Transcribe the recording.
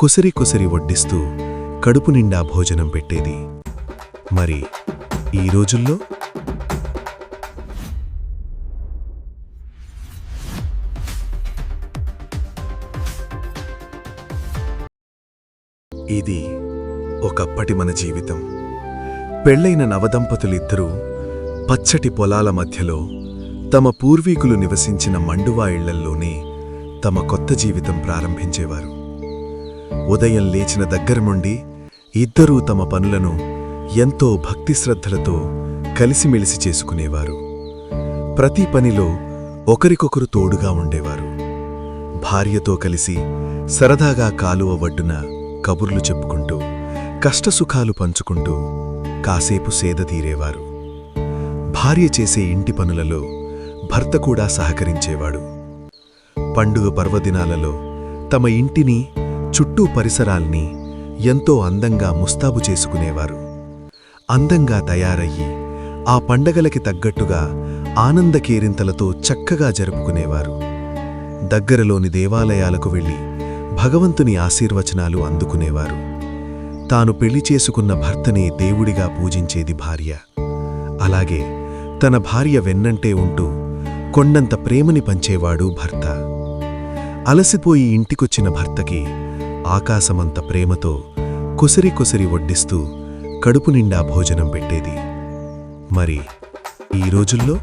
కుసరి కుసరి వడ్డిస్తూ కడుపు నిండా భోజనం పెట్టేది. మరి ఈ రోజుల్లో? ఇది ఒకప్పటి మన జీవితం. పెళ్ళైన నవదంపతులిద్దరూ పచ్చటి పొలాల మధ్యలో తమ పూర్వీకులు నివసించిన మండువా ఇళ్ళల్లోనే తమ కొత్త జీవితం ప్రారంభించేవారు. ఉదయం లేచిన దగ్గర నుండి ఇద్దరూ తమ పనులను ఎంతో భక్తిశ్రద్ధలతో కలిసిమెలిసి చేసుకునేవారు. ప్రతి పనిలో ఒకరికొకరు తోడుగా ఉండేవారు. భార్యతో కలిసి సరదాగా కాలువ ఒడ్డున కబుర్లు చెప్పుకుంటూ కష్టసుఖాలు పంచుకుంటూ కాసేపు సేద తీరేవారు. భార్య చేసే ఇంటి పనులలో భర్త కూడా సహకరించేవాడు. పండుగ పర్వదినాలలో తమ ఇంటిని చుట్టూ పరిసరాల్ని ఎంతో అందంగా ముస్తాబు చేసుకునేవారు. అందంగా తయారయ్యి ఆ పండగలకి తగ్గట్టుగా ఆనందకేరింతలతో చక్కగా జరుపుకునేవారు. దగ్గరలోని దేవాలయాలకు వెళ్ళి భగవంతుని ఆశీర్వచనాలు అందుకునేవారు. తాను పెళ్ళి చేసుకున్న భర్తనే దేవుడిగా పూజించేది భార్య. అలాగే తన భార్య వెన్నంటే ఉంటూ కొండంత ప్రేమని పంచేవాడు భర్త. అలసిపోయి ఇంటికొచ్చిన భర్తకి ఆకాశమంత ప్రేమతో కుసరి కుసరి వడ్డిస్తూ కడుపు నిండా భోజనం పెట్టేది. మరి ఈ రోజుల్లో